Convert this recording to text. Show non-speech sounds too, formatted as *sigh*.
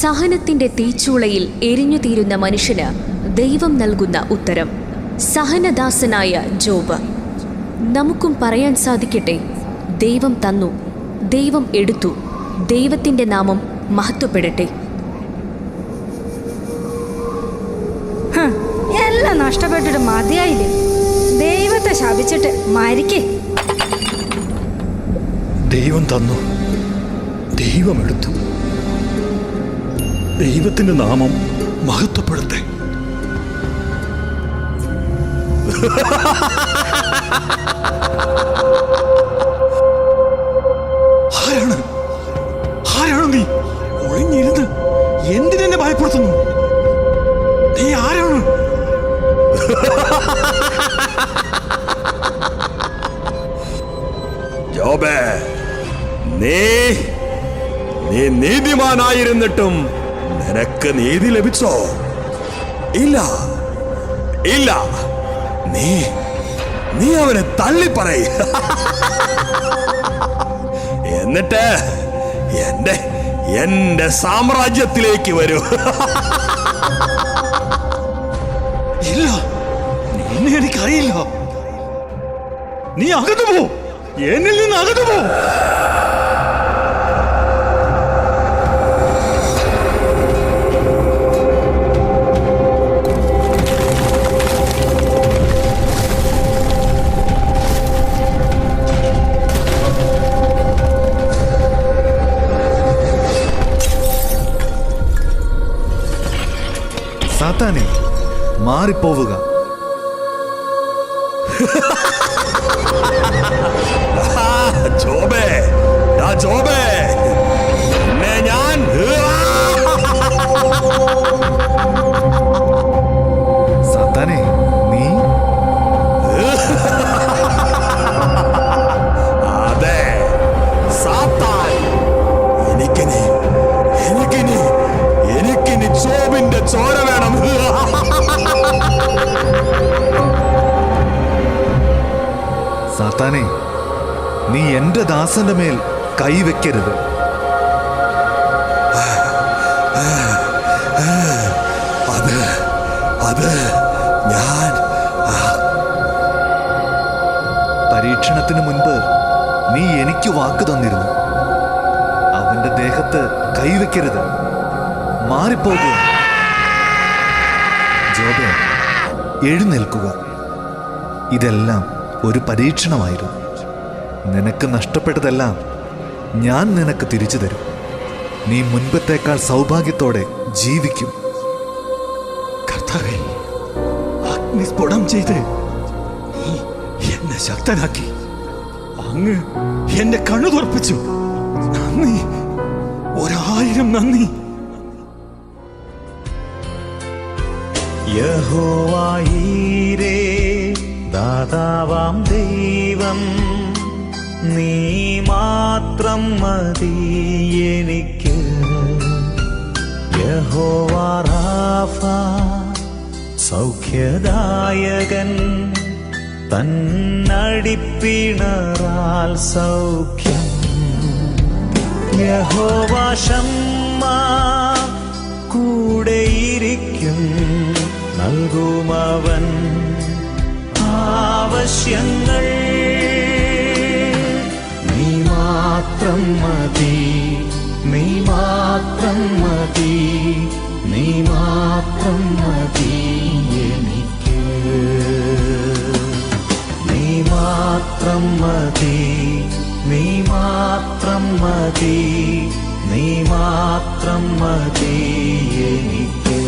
സഹനത്തിന്റെ തീച്ചൂളയിൽ എരിഞ്ഞു തീരുന്ന മനുഷ്യന് ദൈവം നൽകുന്ന ഉത്തരം. സഹനദാസനായ ജോബ്. നമുക്കും പറയാൻ സാധിക്കട്ടെ ദൈവം തന്നു ദൈവം എടുത്തു ദൈവത്തിന്റെ നാമം മഹത്വപ്പെടട്ടെ. ഹ്, എല്ലാം നഷ്ടപ്പെട്ടിട്ട് മതിയായില്ലേ? ദൈവത്തെ ശപിച്ചിട്ട് മരിക്കേ. ദൈവം തന്നു ദൈവം എടുത്തു. ദൈവത്തിന്റെ നാമം മഹത്വപ്പെടട്ടെ ആരാണ്? ആരാണ് നീ? ഒളിഞ്ഞിരുന്ന് എന്തിനെന്നെ ഭയപ്പെടുത്തുന്നു? നീ ആരാണ്? ജോബേ നീ നീ നീതിമാനായിരുന്നിട്ടും നിനക്ക് നീതി ലഭിച്ചോ? ഇല്ല. ഇല്ല. നീ നീ അവനെ തള്ളിപ്പറയ. എന്നിട്ട് എന്റെ എന്റെ സാമ്രാജ്യത്തിലേക്ക് വരൂ. ഇല്ല. നിന്നെ എനിക്കറിയില്ല. നീ അകന്നു പോ. എന്നിൽ നിന്ന് അകന്നു പോ. സാത്താനെ മാറിപ്പോവുക. *laughs* ജോബേ. ജോബേ. ചോര വേണം. സാത്താനെ നീ എന്റെ ദാസന്റെ മേൽ കൈവെക്കരുത് അത് അത് ഞാൻ പരീക്ഷണത്തിന് മുൻപ് നീ എനിക്ക് വാക്ക് തന്നിരുന്നു. അവന്റെ ദേഹത്ത് കൈവെക്കരുത് മാറിപ്പോകുക ജോബെ എഴുന്നേൽക്കുക. ഇതെല്ലാം ഒരു പരീക്ഷണമായിരുന്നു. നിനക്ക് നഷ്ടപ്പെട്ടതെല്ലാം ഞാൻ നിനക്ക് തിരിച്ചു തരും. നീ മുൻപത്തേക്കാൾ സൗഭാഗ്യത്തോടെ ജീവിക്കും. കർത്താവേ അഗ്നിസ്ഫുടം ചെയ്ത് എന്നെ ശക്തനാക്കി. അങ്ങ് എന്നെ കണ്ണു തുറപ്പിച്ചു നന്ദി. ഒരായിരം നന്ദി. യഹോവായീരേ ദാതാവാം ദൈവം നീ മാത്രം മതി എനിക്ക്. യഹോവാറാഫ സൗഖ്യദായകൻ തന്നടിപ്പിണറാൽ സൗഖ്യം. യഹോവാശമ്മ കൂടെയിരിക്കും. നൽകുമവൻ ആവശ്യങ്ങൾ. നീ മാത്രം മതി നീ മാത്രം മതി നീ മാത്രം മതി എനിക്ക്. നീ മാത്രം മതി നീ മാത്രം മതി നീ മാത്രം മതി എനിക്ക്.